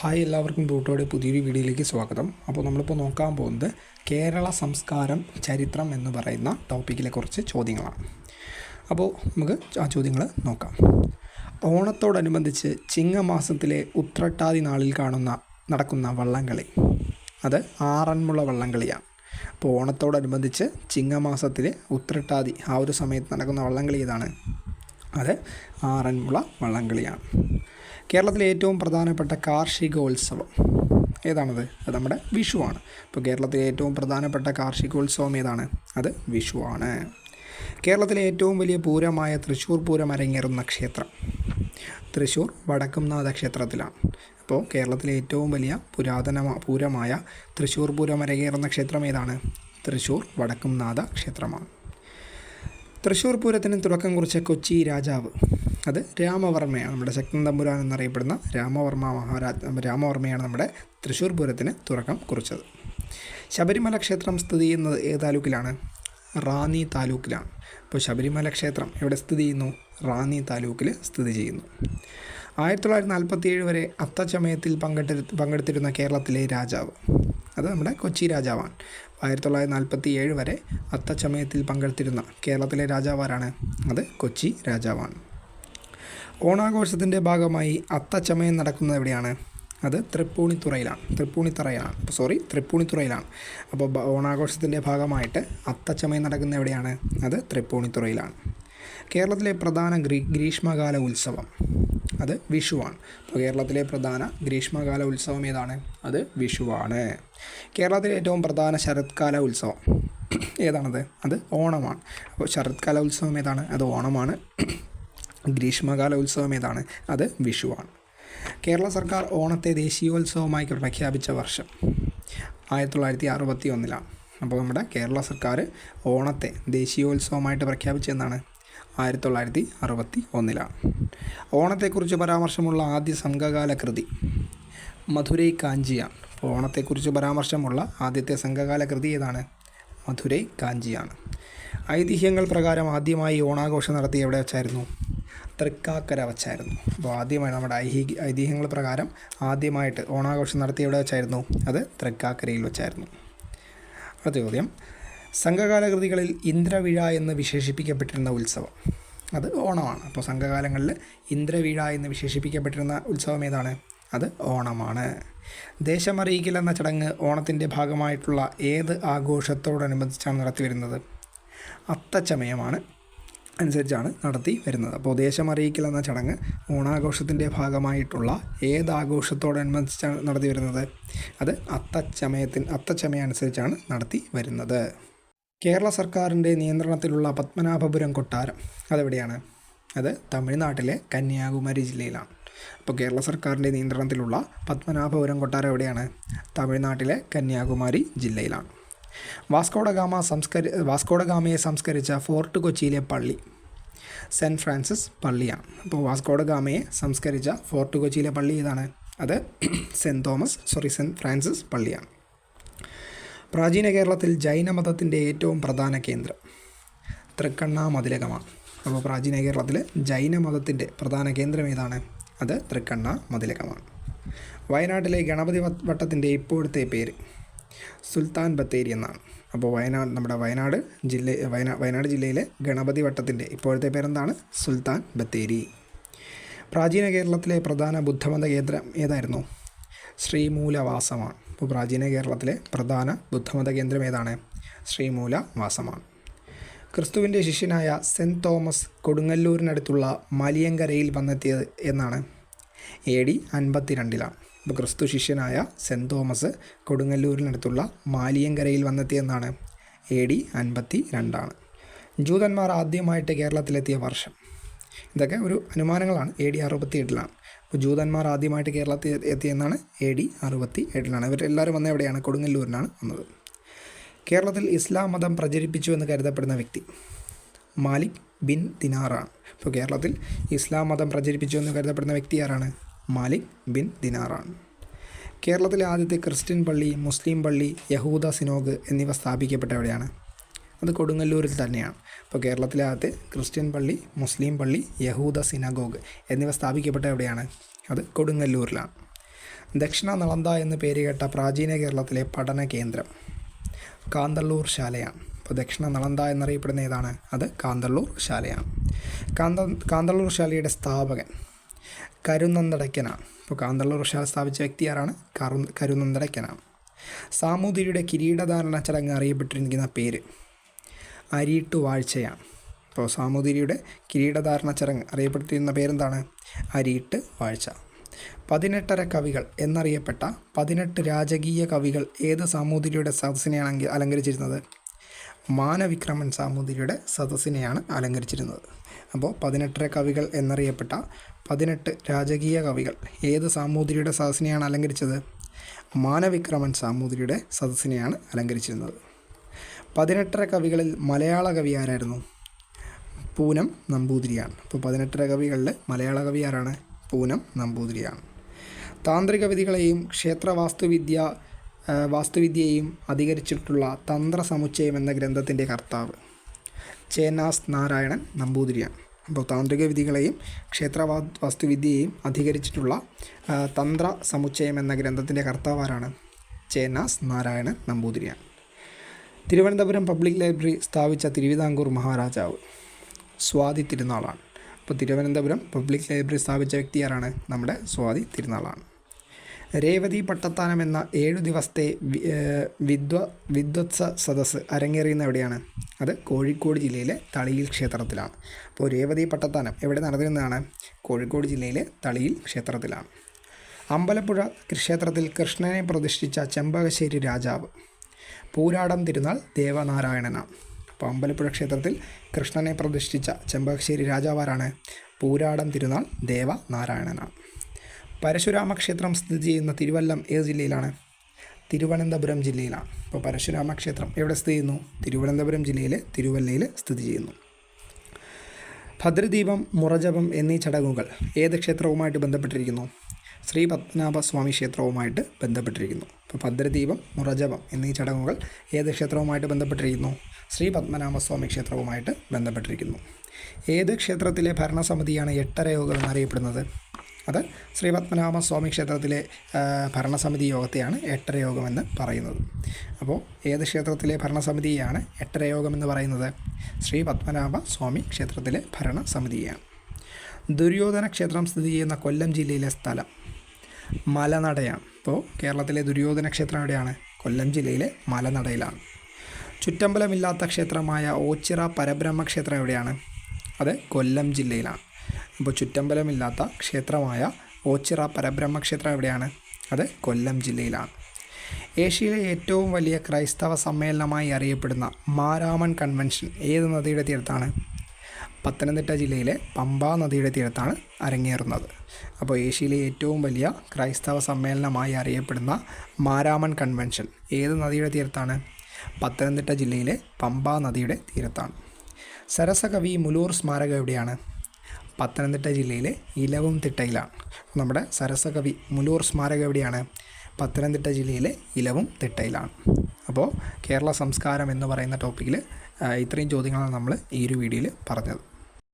Hi എല്ലാവർക്കും ബ്രൂട്ടോയുടെ പുതിയൊരു വീഡിയോയിലേക്ക് സ്വാഗതം. അപ്പോൾ നമ്മളിപ്പോൾ നോക്കാൻ പോകുന്നത് കേരള സംസ്കാരം ചരിത്രം എന്ന് പറയുന്ന ടോപ്പിക്കിലെ കുറച്ച് ചോദ്യങ്ങളാണ്. അപ്പോൾ നമുക്ക് ആ ചോദ്യങ്ങൾ നോക്കാം. ഓണത്തോടനുബന്ധിച്ച് ചിങ്ങമാസത്തിലെ ഉത്രട്ടാതി നാളിൽ കാണുന്ന നടക്കുന്ന വള്ളംകളി. അത് ആറന്മുള വള്ളംകളിയാണ്. അപ്പോൾ ഓണത്തോടനുബന്ധിച്ച് ചിങ്ങമാസത്തിലെ ഉത്രട്ടാതി ആ ഒരു സമയത്ത് നടക്കുന്ന വള്ളംകളി ഏതാണ്? അത് ആറന്മുള വള്ളംകളിയാണ്. കേരളത്തിലെ ഏറ്റവും പ്രധാനപ്പെട്ട കാർഷികോത്സവം. ഏതാണത്? അത് നമ്മുടെ വിഷുവാണ്. ഇപ്പോൾ കേരളത്തിലെ ഏറ്റവും പ്രധാനപ്പെട്ട കാർഷികോത്സവം ഏതാണ്? അത് വിഷുവാണ്. കേരളത്തിലെ ഏറ്റവും വലിയ പൂരമായ തൃശ്ശൂർ പൂരം അരങ്ങേറുന്ന ക്ഷേത്രം. തൃശ്ശൂർ വടക്കുംനാഥ ക്ഷേത്രത്തിലാണ്. അപ്പോൾ കേരളത്തിലെ ഏറ്റവും വലിയ പുരാതന പൂരമായ തൃശ്ശൂർ പൂരം അരങ്ങേറുന്ന ക്ഷേത്രം ഏതാണ്? തൃശ്ശൂർ വടക്കുംനാഥ ക്ഷേത്രമാണ്. തൃശ്ശൂർ പൂരത്തിന് തുടക്കം കുറിച്ച കൊച്ചി രാജാവ്. അത് രാമവർമ്മയാണ്. നമ്മുടെ ശക്തൻ തമ്പുരാൻ എന്നറിയപ്പെടുന്ന രാമവർമ്മ മഹാരാജ രാമവർമ്മയാണ് നമ്മുടെ തൃശ്ശൂർ പൂരത്തിന് തുടക്കം കുറിച്ചത്. ശബരിമല ക്ഷേത്രം സ്ഥിതി ചെയ്യുന്നത് ഏത് താലൂക്കിലാണ്? റാന്നി താലൂക്കിലാണ്. അപ്പോൾ ശബരിമല ക്ഷേത്രം എവിടെ സ്ഥിതി ചെയ്യുന്നു? റാന്നി താലൂക്കിൽ സ്ഥിതി ചെയ്യുന്നു. ആയിരത്തി തൊള്ളായിരത്തി നാൽപ്പത്തി ഏഴ് വരെ അത്തച്ചമയത്തിൽ പങ്കെടുത്തി പങ്കെടുത്തിരുന്ന കേരളത്തിലെ രാജാവ്. അത് നമ്മുടെ കൊച്ചി രാജാവാണ്. ആയിരത്തി തൊള്ളായിരത്തി നാൽപ്പത്തി ഏഴ് വരെ അത്തച്ചമയത്തിൽ പങ്കെടുത്തിരുന്ന കേരളത്തിലെ രാജാവാരാണ് അത് കൊച്ചി രാജാവാണ്. ഓണാഘോഷത്തിന്റെ ഭാഗമായി അത്തച്ചമയം നടക്കുന്നത് എവിടെയാണ്? അത് തൃപ്പൂണിത്തുറയിലാണ്. തൃപ്പൂണിത്തുറയിലാണ്. സോറി തൃപ്പൂണിത്തുറയിലാണ്. അപ്പോൾ ഓണാഘോഷത്തിന്റെ ഭാഗമായിട്ട് അത്തച്ചമയം നടക്കുന്നത് എവിടെയാണ്? അത് തൃപ്പൂണിത്തുറയിലാണ്. കേരളത്തിലെ പ്രധാന ഗ്രീ ഗ്രീഷ്മകാല ഉത്സവം. അത് വിഷുവാണ്. അപ്പോൾ കേരളത്തിലെ പ്രധാന ഗ്രീഷ്മകാല ഉത്സവം ഏതാണ്? അത് വിഷുവാണ്. കേരളത്തിലെ ഏറ്റവും പ്രധാന ശരത്കാല ഉത്സവം ഏതാണത്? അത് ഓണമാണ്. അപ്പോൾ ശരത്കാല ഉത്സവം ഏതാണ്? അത് ഓണമാണ്. ഗ്രീഷ്മകാല ഉത്സവം ഏതാണ്? അത് വിഷുവാണ്. കേരള സർക്കാർ ഓണത്തെ ദേശീയോത്സവമായി പ്രഖ്യാപിച്ച വർഷം ആയിരത്തി തൊള്ളായിരത്തി അറുപത്തി ഒന്നിലാണ് അപ്പോൾ നമ്മുടെ കേരള സർക്കാർ ഓണത്തെ ദേശീയോത്സവമായിട്ട് പ്രഖ്യാപിച്ചെന്നാണ് ആയിരത്തി തൊള്ളായിരത്തി അറുപത്തി ഒന്നിലാണ് ഓണത്തെക്കുറിച്ച് പരാമർശമുള്ള ആദ്യ സംഘകാല കൃതി മധുരൈ കാഞ്ചിയാണ്. അപ്പോൾ ഓണത്തെക്കുറിച്ച് പരാമർശമുള്ള ആദ്യത്തെ സംഘകാല കൃതി ഏതാണ്? മധുരൈ കാഞ്ചിയാണ്. ഐതിഹ്യങ്ങൾ പ്രകാരം ആദ്യമായി ഓണാഘോഷം നടത്തി എവിടെ വെച്ചായിരുന്നു? തൃക്കാക്കര വച്ചായിരുന്നു. അപ്പോൾ ആദ്യമായി നമ്മുടെ ഐഹിക ഐതിഹ്യങ്ങൾ പ്രകാരം ആദ്യമായിട്ട് ഓണാഘോഷം നടത്തി എവിടെ വെച്ചായിരുന്നു? അത് തൃക്കാക്കരയിൽ വെച്ചായിരുന്നു. അടുത്ത ചോദ്യം. സംഘകാല കൃതികളിൽ ഇന്ദ്രവിഴ എന്ന് വിശേഷിപ്പിക്കപ്പെട്ടിരുന്ന ഉത്സവം. അത് ഓണമാണ്. അപ്പോൾ സംഘകാലങ്ങളിൽ ഇന്ദ്രവിഴ എന്ന് വിശേഷിപ്പിക്കപ്പെട്ടിരുന്ന ഉത്സവം ഏതാണ്? അത് ഓണമാണ്. ദേശമറിയിക്കൽ എന്ന ചടങ്ങ് ഓണത്തിന്റെ ഭാഗമായിട്ടുള്ള ഏത് ആഘോഷത്തോടനുബന്ധിച്ചാണ് നടത്തി വരുന്നത് അത്തച്ചമയമാണ് അനുസരിച്ചാണ് നടത്തി വരുന്നത്. അപ്പോൾ ദേശമറിയിക്കൽ എന്ന ചടങ്ങ് ഓണാഘോഷത്തിന്റെ ഭാഗമായിട്ടുള്ള ഏത് ആഘോഷത്തോടനുബന്ധിച്ചാണ് നടത്തി വരുന്നത് അത് അത്തച്ചമയത്തിന് അത്തച്ചമയം അനുസരിച്ചാണ് നടത്തി വരുന്നത്. കേരള സർക്കാരിന്റെ നിയന്ത്രണത്തിലുള്ള പത്മനാഭപുരം കൊട്ടാരം അതെവിടെയാണ്? അത് തമിഴ്നാട്ടിലെ കന്യാകുമാരി ജില്ലയിലാണ്. അപ്പോൾ കേരള സർക്കാരിന്റെ നിയന്ത്രണത്തിലുള്ള പത്മനാഭപുരം കൊട്ടാരം എവിടെയാണ്? തമിഴ്നാട്ടിലെ കന്യാകുമാരി ജില്ലയിലാണ്. വാസ്കോഡഗാമ സംസ്കരി വാസ്കോഡഗാമയെ സംസ്കരിച്ച ഫോർട്ട് കൊച്ചിയിലെ പള്ളി സെന്റ് ഫ്രാൻസിസ് പള്ളിയാണ്. അപ്പോൾ വാസ്കോഡഗാമയെ സംസ്കരിച്ച ഫോർട്ട് കൊച്ചിയിലെ പള്ളി ഏതാണ്? അത് saint Thomas sorry saint Francis പള്ളിയാണ്. പ്രാചീന കേരളത്തിൽ ജൈനമതത്തിന്റെ ഏറ്റവും പ്രധാന കേന്ദ്രം. തൃക്കണ്ണ മതിലകമാണ് അപ്പോൾ പ്രാചീന കേരളത്തിൽ ജൈനമതത്തിന്റെ പ്രധാന കേന്ദ്രം ഏതാണ്? അത് തൃക്കണ്ണ മതിലകമാണ് വയനാട്ടിലെ ഗണപതി വട്ടത്തിന്റെ ഇപ്പോഴത്തെ പേര് സുൽത്താൻ ബത്തേരി എന്നാണ്. അപ്പോൾ വയനാട് നമ്മുടെ വയനാട് ജില്ല വയനാ വയനാട് ജില്ലയിലെ ഗണപതി വട്ടത്തിന്റെ ഇപ്പോഴത്തെ പേരെന്താണ്? സുൽത്താൻ ബത്തേരി. പ്രാചീന കേരളത്തിലെ പ്രധാന ബുദ്ധമത കേന്ദ്രം ഏതായിരുന്നു? ശ്രീമൂലവാസമാണ്. അപ്പോൾ പ്രാചീന കേരളത്തിലെ പ്രധാന ബുദ്ധമത കേന്ദ്രം ഏതാണ്? ശ്രീമൂല വാസമാണ് ക്രിസ്തുവിന്റെ ശിഷ്യനായ സെന്റ് തോമസ് കൊടുങ്ങല്ലൂരിനടുത്തുള്ള മലിയങ്കരയിൽ വന്നെത്തിയത് എന്നാണ്. എ ഡി അൻപത്തിരണ്ടിലാണ്. അപ്പോൾ ക്രിസ്തു ശിഷ്യനായ സെന്റ് തോമസ് കൊടുങ്ങല്ലൂരിനടുത്തുള്ള മാലിയങ്കരയിൽ വന്നെത്തിയെന്നാണ്. എ ഡി അൻപത്തി രണ്ടാണ് ജൂതന്മാർ ആദ്യമായിട്ട് കേരളത്തിലെത്തിയ വർഷം. ഇതൊക്കെ ഒരു അനുമാനങ്ങളാണ്. എ ഡി അറുപത്തി എട്ടിലാണ് ജൂതന്മാർ ആദ്യമായിട്ട് കേരളത്തിൽ എത്തിയെന്നാണ് എ ഡി അറുപത്തി എട്ടിലാണ് ഇവരെല്ലാവരും വന്ന എവിടെയാണ്? കൊടുങ്ങല്ലൂരിനാണ് വന്നത്. കേരളത്തിൽ ഇസ്ലാം മതം പ്രചരിപ്പിച്ചു എന്ന് കരുതപ്പെടുന്ന വ്യക്തി മാലിക് ബിൻ ദിനാറാണ്. ഇപ്പോൾ കേരളത്തിൽ ഇസ്ലാം മതം പ്രചരിപ്പിച്ചു എന്ന് കരുതപ്പെടുന്ന വ്യക്തി ആരാണ്? മാലിക് ബിൻ ദിനാറാണ്. കേരളത്തിലെ ആദ്യത്തെ ക്രിസ്ത്യൻ പള്ളി മുസ്ലിം പള്ളി യഹൂദ സിനോഗ് എന്നിവ സ്ഥാപിക്കപ്പെട്ട എവിടെയാണ്? അത് കൊടുങ്ങല്ലൂരിൽ തന്നെയാണ്. അപ്പോൾ കേരളത്തിലെ ക്രിസ്ത്യൻ പള്ളി മുസ്ലിം പള്ളി യഹൂദ സിനഗോഗ് എന്നിവ സ്ഥാപിക്കപ്പെട്ട എവിടെയാണ്? അത് കൊടുങ്ങല്ലൂരിലാണ്. ദക്ഷിണ നളന്ത എന്ന് പേര് കേട്ട പ്രാചീന കേരളത്തിലെ പഠന കേന്ദ്രം കാന്തള്ളൂർ ശാലയാണ്. അപ്പോൾ ദക്ഷിണ നളന്ത എന്നറിയപ്പെടുന്ന ഏതാണ്? അത് കാന്തള്ളൂർ ശാലയാണ്. കാന്ത കാന്തള്ളൂർ ശാലയുടെ സ്ഥാപകൻ കരുനന്ദടയ്ക്കനാണ് ഇപ്പോൾ കാന്തള്ളൂർ ശാല സ്ഥാപിച്ച വ്യക്തി ആരാണ്? കരു സാമൂതിരിയുടെ കിരീടധാരണ ചടങ്ങ് അറിയപ്പെട്ടിരിക്കുന്ന പേര് അരിയിട്ടു വാഴ്ചയാണ് അപ്പോൾ സാമൂതിരിയുടെ കിരീടധാരണ ചടങ്ങ് അറിയപ്പെടുത്തിയിരുന്ന പേരെന്താണ്? അരിയിട്ട് വാഴ്ച പതിനെട്ടര കവികൾ എന്നറിയപ്പെട്ട പതിനെട്ട് രാജകീയ കവികൾ ഏത് സാമൂതിരിയുടെ സദസ്സിനെയാണ് അലങ്കരിച്ചിരുന്നത്? മാനവിക്രമൻ സാമൂതിരിയുടെ സദസ്സിനെയാണ് അലങ്കരിച്ചിരുന്നത്. അപ്പോൾ പതിനെട്ടര കവികൾ എന്നറിയപ്പെട്ട പതിനെട്ട് രാജകീയ കവികൾ ഏത് സാമൂതിരിയുടെ സദസ്സിനെയാണ് അലങ്കരിച്ചത്? മാനവിക്രമൻ സാമൂതിരിയുടെ സദസ്സിനെയാണ് അലങ്കരിച്ചിരുന്നത്. പതിനെട്ടര കവികളിൽ മലയാള കവി ആരായിരുന്നു? പൂനം നമ്പൂതിരിയാണ്. അപ്പോൾ പതിനെട്ടര കവികളിൽ മലയാള കവി ആരാണ്? പൂനം നമ്പൂതിരിയാണ്. താന്ത്രിക വിധികളെയും ക്ഷേത്ര വാസ്തുവിദ്യ വാസ്തുവിദ്യയെയും അധികരിച്ചിട്ടുള്ള തന്ത്ര സമുച്ചയം എന്ന ഗ്രന്ഥത്തിന്റെ കർത്താവ് ചേനാസ് നാരായണൻ നമ്പൂതിരിയാണ്. അപ്പോൾ താന്ത്രിക വിധികളെയും ക്ഷേത്ര വാസ്തുവിദ്യയെയും അധികരിച്ചിട്ടുള്ള തന്ത്ര സമുച്ചയം എന്ന ഗ്രന്ഥത്തിന്റെ കർത്താവ് ആരാണ്? ചേനാസ് നാരായണൻ നമ്പൂതിരിയാണ്. തിരുവനന്തപുരം പബ്ലിക് ലൈബ്രറി സ്ഥാപിച്ച തിരുവിതാംകൂർ മഹാരാജാവ് സ്വാതി തിരുനാളാണ്. അപ്പോൾ തിരുവനന്തപുരം പബ്ലിക് ലൈബ്രറി സ്ഥാപിച്ച വ്യക്തി ആരാണ്? നമ്മുടെ സ്വാതി തിരുനാളാണ്. രേവതി പട്ടത്താനം എന്ന ഏഴു ദിവസത്തെ വിദ്വ വിദ്വത്സ സദസ് അരങ്ങേറിയുന്ന എവിടെയാണ്? അത് കോഴിക്കോട് ജില്ലയിലെ തളിയിൽ ക്ഷേത്രത്തിലാണ്. അപ്പോൾ രേവതി പട്ടത്താനം എവിടെ നടന്നിരുന്നതാണ്? കോഴിക്കോട് ജില്ലയിലെ തളിയിൽ ക്ഷേത്രത്തിലാണ്. അമ്പലപ്പുഴ ക്ഷേത്രത്തിൽ കൃഷ്ണനെ പ്രതിഷ്ഠിച്ച ചെമ്പകശ്ശേരി രാജാവ് പൂരാടം തിരുനാൾ ദേവനാരായണനാണ് അപ്പോൾ അമ്പലപ്പുഴ ക്ഷേത്രത്തിൽ കൃഷ്ണനെ പ്രതിഷ്ഠിച്ച ചെമ്പകശ്ശേരി രാജാവാരാണ് പൂരാടം തിരുനാൾ ദേവനാരായണനാണ് പരശുരാമ ക്ഷേത്രം സ്ഥിതി ചെയ്യുന്ന തിരുവല്ലം ഏത് ജില്ലയിലാണ്? തിരുവനന്തപുരം ജില്ലയിലാണ് അപ്പോൾ പരശുരാമ ക്ഷേത്രം എവിടെ സ്ഥിതി ചെയ്യുന്നു? തിരുവനന്തപുരം ജില്ലയിലെ തിരുവല്ലയിൽ സ്ഥിതി ചെയ്യുന്നു. ഭദ്രദീപം മുറജപം എന്നീ ചടങ്ങുകൾ ഏത് ക്ഷേത്രവുമായിട്ട് ബന്ധപ്പെട്ടിരിക്കുന്നു? ശ്രീ പത്മനാഭ സ്വാമി ക്ഷേത്രവുമായിട്ട് ബന്ധപ്പെട്ടിരിക്കുന്നു. അപ്പോൾ ഭദ്രദീപം മുറജപം എന്നീ ചടങ്ങുകൾ ഏത് ക്ഷേത്രവുമായിട്ട് ബന്ധപ്പെട്ടിരിക്കുന്നു? ശ്രീ പത്മനാഭസ്വാമി ക്ഷേത്രവുമായിട്ട് ബന്ധപ്പെട്ടിരിക്കുന്നു. ഏത് ക്ഷേത്രത്തിലെ ഭരണസമിതിയാണ് എട്ടര യോഗം എന്നറിയപ്പെടുന്നത്? അത് ശ്രീ പത്മനാഭസ്വാമി ക്ഷേത്രത്തിലെ ഭരണസമിതി യോഗത്തെയാണ് എട്ടര എന്ന് പറയുന്നത്. അപ്പോൾ ഏത് ക്ഷേത്രത്തിലെ ഭരണസമിതിയാണ് എട്ടര എന്ന് പറയുന്നത്? ശ്രീ പത്മനാഭ സ്വാമി ക്ഷേത്രത്തിലെ ഭരണസമിതിയാണ്. ദുര്യോധന ക്ഷേത്രം സ്ഥിതി ചെയ്യുന്ന കൊല്ലം ജില്ലയിലെ സ്ഥലം. മലനടയാണ്. ഇപ്പോൾ കേരളത്തിലെ ദുര്യോധന ക്ഷേത്രം എവിടെയാണ് കൊല്ലം ജില്ലയിലെ മലനടയിലാണ്. ചുറ്റമ്പലമില്ലാത്ത ക്ഷേത്രമായ ഓച്ചിറ പരബ്രഹ്മ ക്ഷേത്രം എവിടെയാണ്? അത് കൊല്ലം ജില്ലയിലാണ്. അപ്പോൾ ചുറ്റമ്പലമില്ലാത്ത ക്ഷേത്രമായ ഓച്ചിറ പരബ്രഹ്മ ക്ഷേത്രം എവിടെയാണ്? അത് കൊല്ലം ജില്ലയിലാണ്. ഏഷ്യയിലെ ഏറ്റവും വലിയ ക്രൈസ്തവ സമ്മേളനമായി അറിയപ്പെടുന്ന മാരാമൺ കൺവെൻഷൻ ഏത് നദിയുടെ തീരത്താണ്? പത്തനംതിട്ട ജില്ലയിലെ പമ്പാ നദിയുടെ തീരത്താണ് അരങ്ങേറുന്നത്. അപ്പോൾ ഏഷ്യയിലെ ഏറ്റവും വലിയ ക്രൈസ്തവ സമ്മേളനമായി അറിയപ്പെടുന്ന മാരാമൺ കൺവെൻഷൻ ഏത് നദിയുടെ തീരത്താണ്? പത്തനംതിട്ട ജില്ലയിലെ പമ്പാ നദിയുടെ തീരത്താണ്. സരസകവി മുലൂർ സ്മാരകം എവിടെയാണ്? പത്തനംതിട്ട ജില്ലയിലെ ഇലവും തിട്ടയിലാണ്. നമ്മുടെ സരസകവി മുലൂർ സ്മാരകം എവിടെയാണ്? പത്തനംതിട്ട ജില്ലയിലെ ഇലവും തിട്ടയിലാണ്. അപ്പോൾ കേരള സംസ്കാരം എന്ന് പറയുന്ന ടോപ്പിക്കിൽ ഇത്രയും ചോദ്യങ്ങളാണ് നമ്മൾ ഈ ഒരു വീഡിയോയിൽ പറഞ്ഞത്.